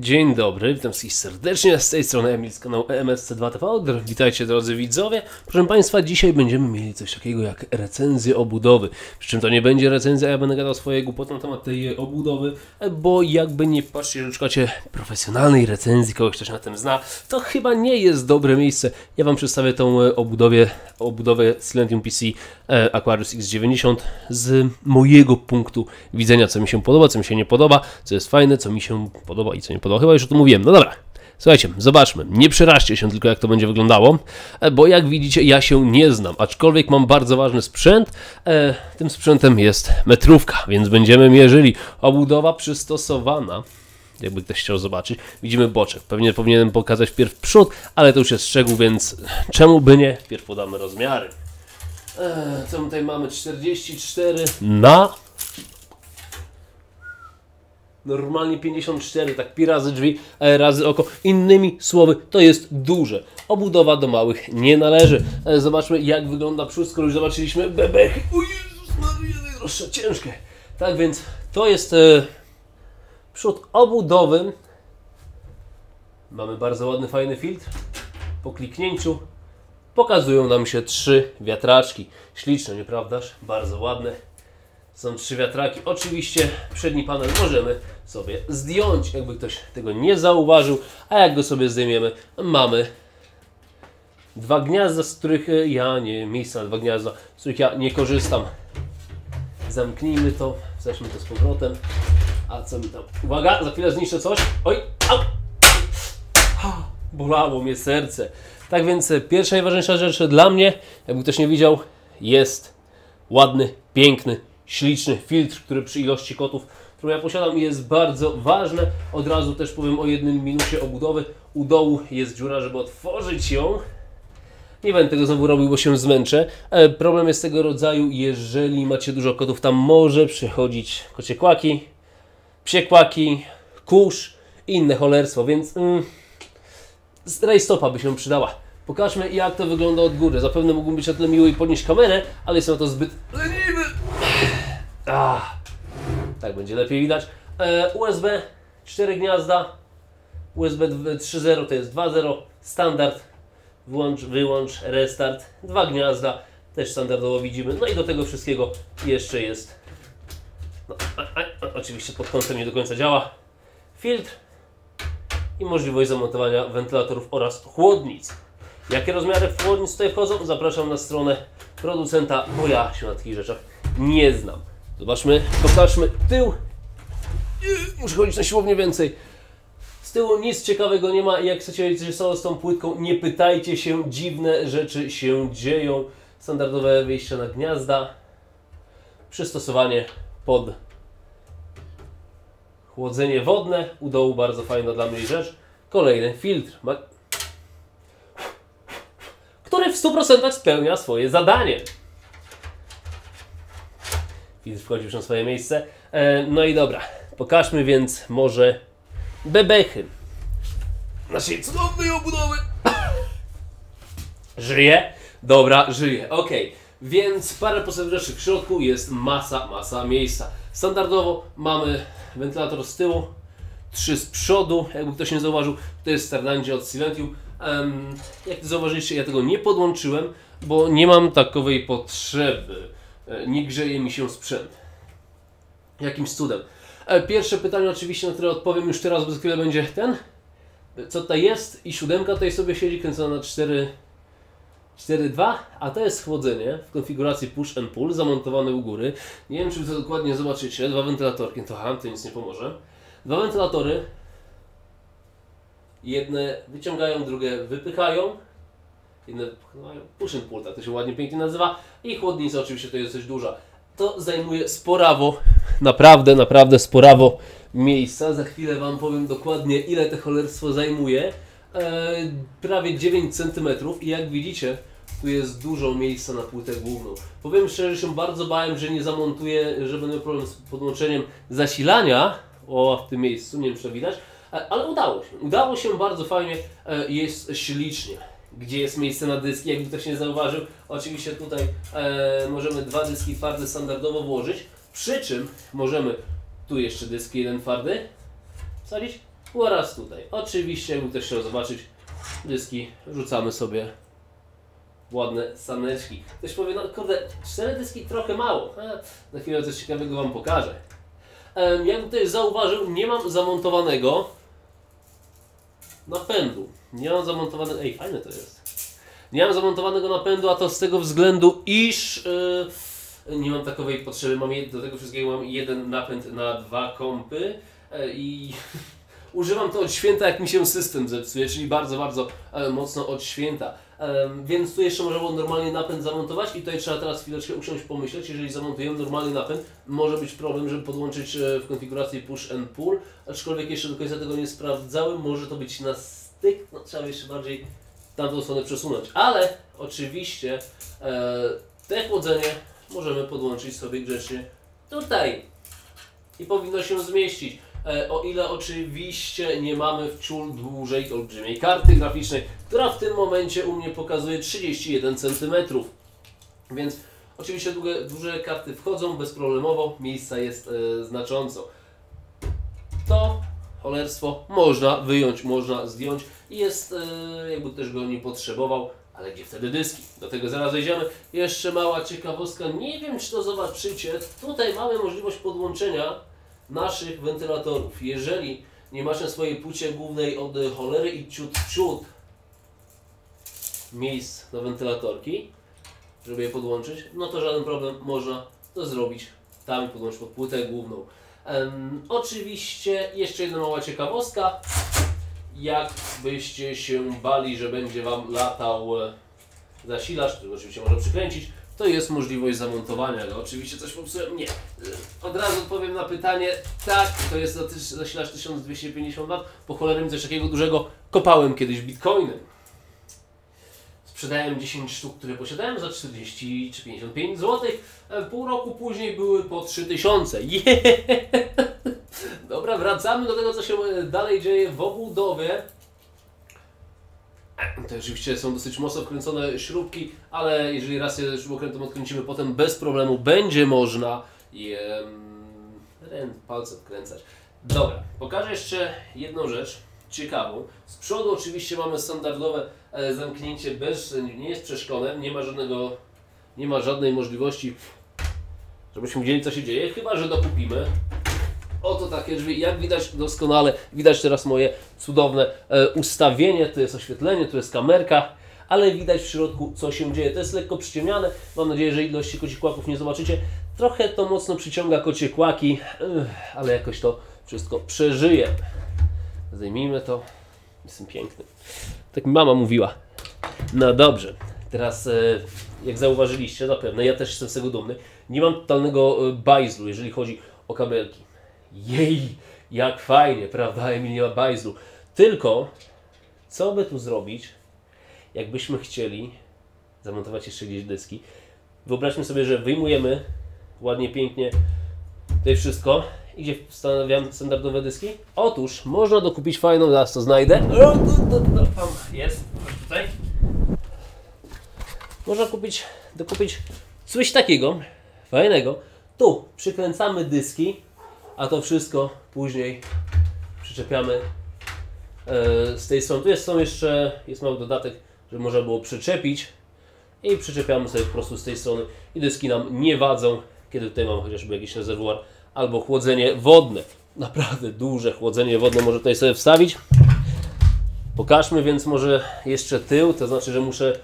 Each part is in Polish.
Dzień dobry, witam wszystkich serdecznie, z tej strony Emil z kanału EMSC2 TV. Witajcie drodzy widzowie. Proszę Państwa, dzisiaj będziemy mieli coś takiego jak recenzję obudowy. Przy czym to nie będzie recenzja, ja będę gadał swoje głupoty na temat tej obudowy, bo jakby nie patrzcie, że szukacie profesjonalnej recenzji, kogoś ktoś na tym zna, to chyba nie jest dobre miejsce. Ja Wam przedstawię tą e, obudowie, obudowę Silentium PC e, Aquarius X90 z mojego punktu widzenia, co mi się podoba, co mi się nie podoba, co jest fajne, co mi się podoba i co nie podoba. Chyba już o tym mówiłem. No dobra. Słuchajcie, zobaczmy. Nie przeraźcie się tylko, jak to będzie wyglądało, e, bo jak widzicie, ja się nie znam, aczkolwiek mam bardzo ważny sprzęt. E, tym sprzętem jest metrówka, więc będziemy mierzyli. Obudowa przystosowana. Jakby ktoś chciał zobaczyć, widzimy boczek. Pewnie powinienem pokazać wpierw przód, ale to już jest szczegół, więc czemu by nie? Wpierw podamy rozmiary. E, co tutaj mamy? 44 na normalnie 54, tak pi razy drzwi, e, razy oko. Innymi słowy, to jest duże. Obudowa do małych nie należy. E, Zobaczmy jak wygląda przód, skoro już zobaczyliśmy bebechy. O Jezus Maria, najdroższe, ciężkie. Tak więc to jest e, przód obudowy. Mamy bardzo ładny, fajny filtr. Po kliknięciu pokazują nam się trzy wiatraczki. Śliczne, nieprawdaż? Bardzo ładne. Są trzy wiatraki. Oczywiście przedni panel możemy sobie zdjąć, jakby ktoś tego nie zauważył. A jak go sobie zdejmiemy, mamy dwa gniazda, z których e, ja nie, miejsca dwa gniazda, z których ja nie korzystam. Zamknijmy to, wstaćmy to z powrotem. A co mi tam? Uwaga, za chwilę zniszczę coś. Oj, au! Bolało mnie serce. Tak więc e, pierwsza i ważniejsza rzecz dla mnie, jakby ktoś nie widział, jest ładny, piękny, śliczny filtr, który przy ilości kotów, którą ja posiadam jest bardzo ważne. Od razu też powiem o jednym minusie obudowy. U dołu jest dziura, żeby otworzyć ją. Nie będę tego znowu robił, bo się zmęczę. E, problem jest tego rodzaju, jeżeli macie dużo kotów, tam może przychodzić kocie kłaki, psie kłaki, kurz i inne cholerstwo, więc mm, rajstopa by się przydała. Pokażmy jak to wygląda od góry. Zapewne mógłbym być na tyle miły i podnieść kamerę, ale jestem na to zbyt leniwy. Ah, tak będzie lepiej widać. E, USB 4 gniazda, USB 3.0 to jest 2.0, standard, włącz, wyłącz, restart, dwa gniazda, też standardowo widzimy. No i do tego wszystkiego jeszcze jest, no, a, a, oczywiście pod kątem nie do końca działa, filtr i możliwość zamontowania wentylatorów oraz chłodnic. Jakie rozmiary chłodnic tutaj wchodzą? Zapraszam na stronę producenta, bo ja się na takich rzeczach nie znam. Zobaczmy, pokażmy tył. Muszę chodzić na siłownię więcej. Z tyłu nic ciekawego nie ma. Jak chcecie wiedzieć, co stało z tą płytką, nie pytajcie się. Dziwne rzeczy się dzieją. Standardowe wyjście na gniazda. Przystosowanie pod chłodzenie wodne. U dołu bardzo fajna dla mnie rzecz. Kolejny filtr, który w 100% spełnia swoje zadanie. Filtr wchodzi już na swoje miejsce. E, no i dobra, pokażmy więc może bebechy naszej cudownej obudowy. Żyje? Dobra, żyje. Ok, więc parę podstawowych rzeczy w środku jest masa, masa miejsca. Standardowo mamy wentylator z tyłu, trzy z przodu, jakby ktoś nie zauważył, to jest Starlandzie od Silentium. Um, jak zauważyliście, ja tego nie podłączyłem, bo nie mam takowej potrzeby. E, nie grzeje mi się sprzęt. Jakimś cudem. E, Pierwsze pytanie oczywiście, na które odpowiem już teraz, bo za chwilę będzie ten. Co tutaj jest? I siódemka tutaj sobie siedzi kręcona na 4 4.2, a to jest chłodzenie w konfiguracji push and pull, zamontowane u góry. Nie wiem, czy to dokładnie zobaczycie. Dwa wentylatorki, to ham, to nic nie pomoże. Dwa wentylatory. Jedne wyciągają, drugie wypychają. Jedne wypychają. Push and pull, tak to się ładnie, pięknie nazywa. I chłodnica oczywiście to jest dość duża. To zajmuje sporawo, naprawdę, naprawdę sporawo miejsca. Za chwilę Wam powiem dokładnie, ile to cholerstwo zajmuje. E, prawie 9 cm i jak widzicie, tu jest dużo miejsca na płytę główną. Powiem szczerze, że się bardzo bałem, że nie zamontuję, że będę miał problem z podłączeniem zasilania o, w tym miejscu, nie wiem czy to widać, e, ale udało się. Udało się bardzo fajnie, e, jest ślicznie. Gdzie jest miejsce na dyski, jakby ktoś nie zauważył. Oczywiście tutaj e, możemy dwa dyski twarde standardowo włożyć, przy czym możemy tu jeszcze dyski jeden twardy wsadzić oraz tutaj. Oczywiście, jakby ktoś chciał zobaczyć dyski, rzucamy sobie ładne saneczki. Ktoś powie, no kurde, cztery dyski trochę mało. A, na chwilę coś ciekawego Wam pokażę. Em, Jak tutaj zauważył, nie mam zamontowanego napędu. Nie mam zamontowanego. Ej, fajne to jest. Nie mam zamontowanego napędu, a to z tego względu, iż yy, nie mam takowej potrzeby. Mam do tego wszystkiego mam jeden napęd na dwa kompy e, i używam to od święta, jak mi się system zepsuje, czyli bardzo, bardzo e, mocno od święta. Więc tu jeszcze można było normalnie napęd zamontować i tutaj trzeba teraz chwileczkę usiąść, pomyśleć. Jeżeli zamontujemy normalny napęd, może być problem, żeby podłączyć w konfiguracji push and pull, aczkolwiek jeszcze do końca tego nie sprawdzałem, może to być na styk, no trzeba jeszcze bardziej tamtą stronę przesunąć. Ale oczywiście e, te chłodzenie możemy podłączyć sobie grzecznie tutaj i powinno się zmieścić. E, o ile oczywiście nie mamy w ciul dłużej olbrzymiej karty graficznej, która w tym momencie u mnie pokazuje 31 cm. Więc oczywiście długie, duże karty wchodzą bezproblemowo, miejsca jest e, znacząco. To cholerstwo można wyjąć, można zdjąć i jest e, jakby też go nie potrzebował, ale gdzie wtedy dyski? Do tego zaraz dojdziemy. Jeszcze mała ciekawostka, nie wiem czy to zobaczycie, tutaj mamy możliwość podłączenia naszych wentylatorów. Jeżeli nie na swojej płycie głównej od cholery i ciut ciut miejsc do wentylatorki, żeby je podłączyć, no to żaden problem, można to zrobić tam i podłączyć pod płytę główną. Em, oczywiście jeszcze jedna mała ciekawostka. Jakbyście się bali, że będzie Wam latał e, zasilacz, który oczywiście można przykręcić, to jest możliwość zamontowania go. Oczywiście coś popsułem? Nie. E, Od razu odpowiem na pytanie. Tak, to jest za- zasilacz 1250 W. Po cholerę coś takiego dużego kopałem kiedyś bitcoinem. Sprzedałem 10 sztuk, które posiadałem za 40 czy 55 zł. Pół roku później były po 3000. Yeah! Dobra, wracamy do tego, co się e, dalej dzieje w obudowie. To oczywiście są dosyć mocno wkręcone śrubki, ale jeżeli raz je śrubokrętem odkręcimy, potem bez problemu będzie można je mm, ręk, palcem wkręcać. Dobra, pokażę jeszcze jedną rzecz ciekawą. Z przodu oczywiście mamy standardowe e, zamknięcie bez, nie jest przeszklone, nie ma żadnego, nie ma żadnej możliwości, żebyśmy widzieli co się dzieje, chyba że dokupimy. Oto takie drzwi, jak widać doskonale, widać teraz moje cudowne e, ustawienie, to jest oświetlenie, tu jest kamerka, ale widać w środku co się dzieje. To jest lekko przyciemniane, mam nadzieję, że ilości kocikłaków nie zobaczycie. Trochę to mocno przyciąga kociekłaki, ale jakoś to wszystko przeżyje. Zdejmijmy to, jestem piękny. Tak mi mama mówiła. No dobrze, teraz e, jak zauważyliście zapewne, ja też jestem z tego dumny, nie mam totalnego e, bajzlu, jeżeli chodzi o kabelki. Jej, jak fajnie, prawda? Emil nie ma bajzlu. Tylko, co by tu zrobić, jakbyśmy chcieli zamontować jeszcze gdzieś dyski? Wyobraźmy sobie, że wyjmujemy ładnie, pięknie tutaj wszystko i gdzie wstawiam standardowe dyski? Otóż można dokupić fajną, zaraz to znajdę. O, tu, tu, tu, tam jest, tutaj. Można kupić, dokupić coś takiego, fajnego. Tu przykręcamy dyski, a to wszystko później przyczepiamy e, z tej strony. Tu jest, są jeszcze, jest mały dodatek, że można było przyczepić i przyczepiamy sobie po prostu z tej strony i dyski nam nie wadzą, kiedy tutaj mam chociażby jakiś rezerwuar albo chłodzenie wodne. Naprawdę duże chłodzenie wodne może tutaj sobie wstawić. Pokażmy więc może jeszcze tył, to znaczy, że muszę.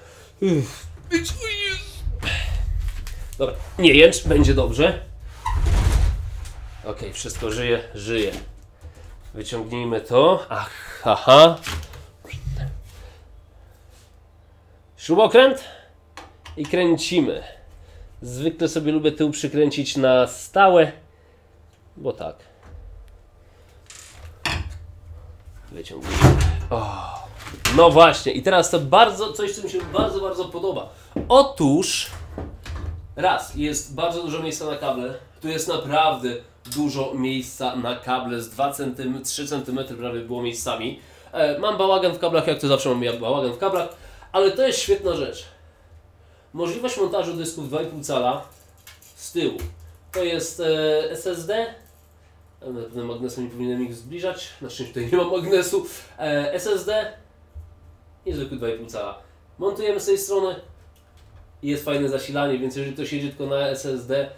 Dobra, nie jęcz, będzie dobrze. Ok, wszystko żyje, żyje. Wyciągnijmy to. Ach, aha. Śrubokręt i kręcimy. Zwykle sobie lubię tył przykręcić na stałe, bo tak. Wyciągnijmy. O, no właśnie, i teraz to bardzo, coś, co mi się bardzo, bardzo podoba. Otóż, raz, jest bardzo dużo miejsca na kable. Tu jest naprawdę dużo miejsca na kable, z 2 cm, 3 cm prawie było miejscami. E, mam bałagan w kablach, jak to zawsze mam ja bałagan w kablach, ale to jest świetna rzecz. Możliwość montażu dysków 2,5 cala z tyłu. To jest e, SSD, Na pewno magnesem nie powinienem ich zbliżać. Na szczęście tutaj nie ma magnesu. E, SSD. Niezwykły 2,5 cala. Montujemy z tej strony. Jest fajne zasilanie, więc jeżeli ktoś jedzie tylko na SSD,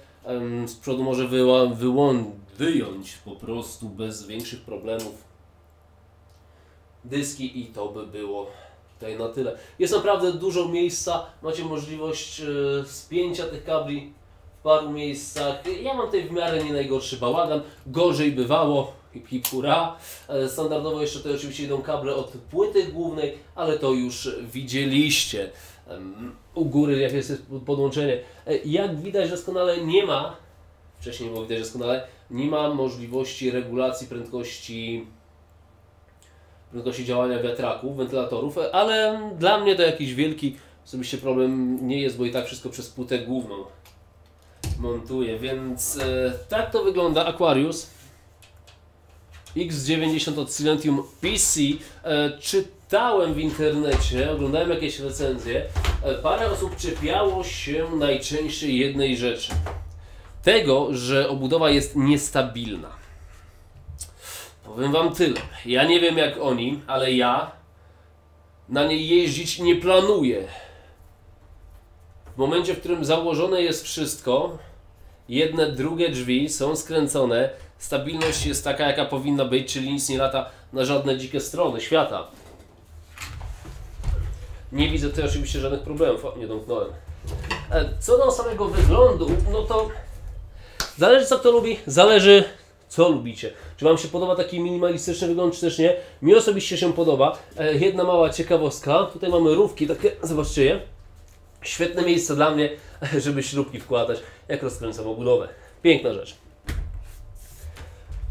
z przodu może wyła, wyłą, wyjąć po prostu bez większych problemów dyski i to by było tutaj na tyle. Jest naprawdę dużo miejsca, macie możliwość e, spięcia tych kabli paru miejscach. Ja mam tutaj w miarę nie najgorszy bałagan, gorzej bywało, hip hip hura. E, Standardowo jeszcze tutaj oczywiście idą kable od płyty głównej, ale to już widzieliście. U góry jak jest podłączenie. E, Jak widać doskonale nie ma, wcześniej było widać doskonale, nie ma możliwości regulacji prędkości prędkości działania wiatraków, wentylatorów, ale dla mnie to jakiś wielki osobiście problem nie jest, bo i tak wszystko przez płytę główną montuję, więc e, tak to wygląda Aquarius X90 od Silentium PC. E, czytałem w internecie, oglądałem jakieś recenzje, e, parę osób czepiało się najczęściej jednej rzeczy. Tego, że obudowa jest niestabilna. Powiem Wam tyle. Ja nie wiem jak oni, ale ja na niej jeździć nie planuję. W momencie, w którym założone jest wszystko, jedne, drugie drzwi są skręcone, stabilność jest taka, jaka powinna być, czyli nic nie lata na żadne dzikie strony świata. Nie widzę tutaj oczywiście żadnych problemów. O, nie domknąłem. E, Co do samego wyglądu, no to Zależy co kto lubi, zależy co lubicie. Czy Wam się podoba taki minimalistyczny wygląd, czy też nie? Mi osobiście się podoba. E, jedna mała ciekawostka. Tutaj mamy rówki, takie, zobaczcie je. Świetne miejsce dla mnie, żeby śrubki wkładać, jak rozkręcam obudowę. Piękna rzecz.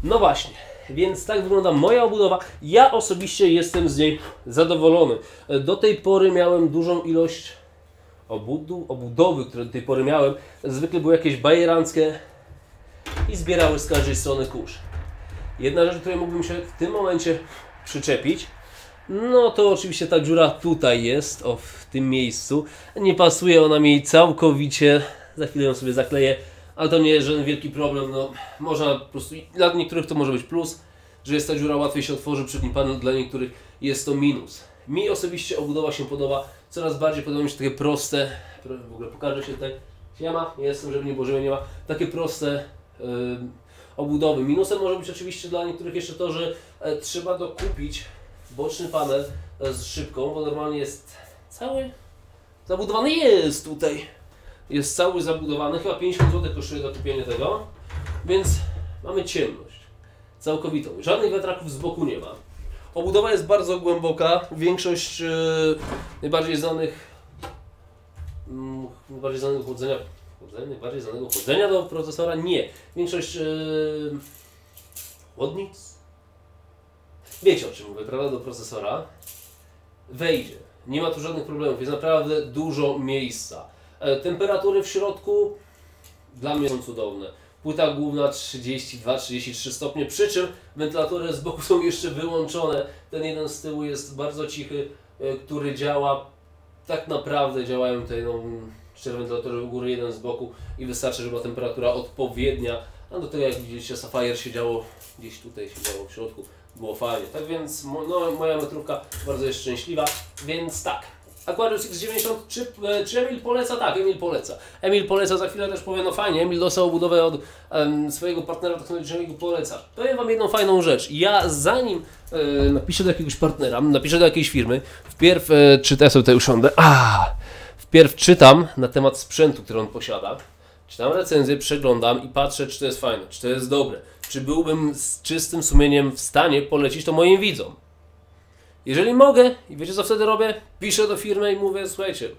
No właśnie, więc tak wygląda moja obudowa. Ja osobiście jestem z niej zadowolony. Do tej pory miałem dużą ilość obudu, obudowy, które do tej pory miałem. Zwykle były jakieś bajeranckie i zbierały z każdej strony kurz. Jedna rzecz, której mógłbym się w tym momencie przyczepić, no to oczywiście ta dziura tutaj jest, o w tym miejscu. Nie pasuje ona mi całkowicie, za chwilę ją sobie zakleję, ale to nie jest żaden wielki problem, no można po prostu, dla niektórych to może być plus, że jest ta dziura, łatwiej się otworzy przedni panel, dla niektórych jest to minus. Mi osobiście obudowa się podoba, coraz bardziej podoba mi się takie proste, w ogóle pokażę się tutaj, siema, jestem, żeby nie było, że nie ma, takie proste yy, obudowy. Minusem może być oczywiście dla niektórych jeszcze to, że e, trzeba dokupić boczny panel e, z szybką, bo normalnie jest cały zabudowany, jest tutaj, jest cały zabudowany, chyba 50 zł kosztuje dokupienie tego, więc mamy ciemność całkowitą. Żadnych wiatraków z boku nie ma. Obudowa jest bardzo głęboka. Większość e, najbardziej znanych mm, najbardziej znanego chłodzenia, chłodzenia, najbardziej znanego chłodzenia do procesora nie. Większość e, chłodnic wiecie o czym mówię, prawda, do procesora wejdzie. Nie ma tu żadnych problemów, jest naprawdę dużo miejsca. E, temperatury w środku dla mnie są cudowne. Płyta główna 32-33 stopnie, przy czym wentylatory z boku są jeszcze wyłączone. Ten jeden z tyłu jest bardzo cichy, e, który działa. Tak naprawdę działają tutaj no, cztery wentylatory u góry, jeden z boku i wystarczy, żeby była temperatura odpowiednia. A do tego jak widzieliście Sapphire się działo gdzieś tutaj się działo w środku. Było fajnie. Tak więc no, moja metrówka bardzo jest szczęśliwa. Więc tak. Aquarius X90, czy, e, czy Emil poleca? Tak, Emil poleca. Emil poleca, za chwilę też powie, no fajnie, Emil dostał budowę od em, swojego partnera technologicznego poleca. Powiem Wam jedną fajną rzecz. Ja zanim e, napiszę do jakiegoś partnera, napiszę do jakiejś firmy, wpierw e, czytam sobie tutaj usiądę, a, wpierw czytam na temat sprzętu, który on posiada, czytam recenzję, przeglądam i patrzę, czy to jest fajne, czy to jest dobre, czy byłbym z czystym sumieniem w stanie polecić to moim widzom. Jeżeli mogę i wiecie co wtedy robię? Piszę do firmy i mówię, słuchajcie,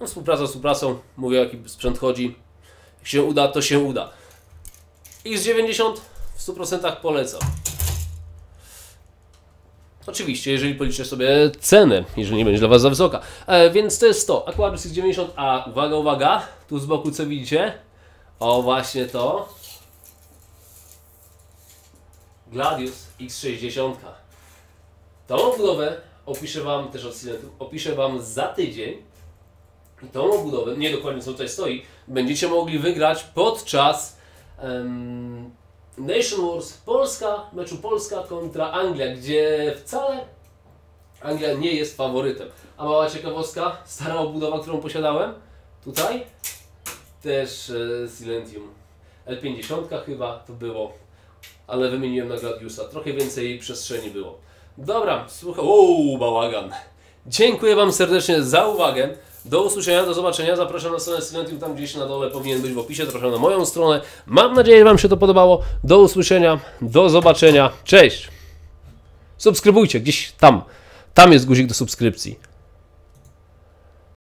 no współpraca z współpracą, mówię jaki sprzęt chodzi, jak się uda, to się uda. X90 w 100% polecam. Oczywiście, jeżeli policzę sobie cenę, jeżeli nie będzie dla Was za wysoka. E, więc to jest to, Aquarius X90, a uwaga, uwaga, tu z boku co widzicie? O właśnie to. Gladius X60. Tą obudowę opiszę Wam też od Silentu, opiszę Wam za tydzień. I tą obudowę, nie dokładnie co tutaj stoi, będziecie mogli wygrać podczas em, Nation Wars Polska, meczu Polska kontra Anglia, gdzie wcale Anglia nie jest faworytem. A mała ciekawostka, stara obudowa, którą posiadałem, tutaj, też e, Silentium. L50 chyba to było, ale wymieniłem na Gladiusa. Trochę więcej przestrzeni było. Dobra, słuchaj, uuu, bałagan. Dziękuję Wam serdecznie za uwagę. Do usłyszenia, do zobaczenia. Zapraszam na stronę Silentium, tam gdzieś na dole powinien być w opisie. Zapraszam na moją stronę. Mam nadzieję, że Wam się to podobało. Do usłyszenia, do zobaczenia. Cześć! Subskrybujcie gdzieś tam. Tam jest guzik do subskrypcji.